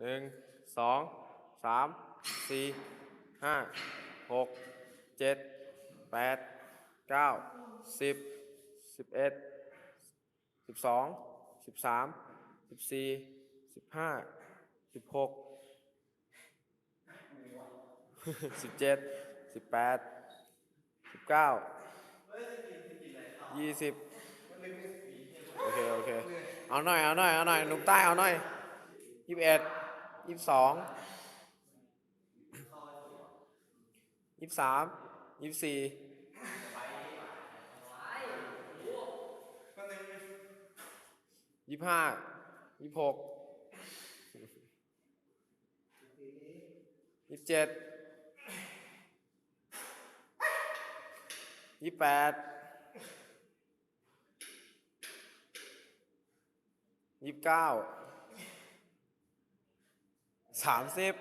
หนึ่งสองสามสี่ห้าหกเจ็ดแปดเก้าสิบสิบเอ็ดสิบสองสิบสามสิบสี่สิบห้าสิบหกสิบเจ็ดสิบแปดสิบเก้ายี่สิบโอเค โอเค เอาหน่อย เอาหน่อย เอาหน่อยหนุ่มใต้ เอาหน่อยยี่สิบเอ็ด ยี่สิบสองยี่สิบสามยี่สิบสี่ยี่สิบห้ายี่สิบหกยี่สิบเจ็ดยี่สิบแปดยี่สิบเก้า สามสิบ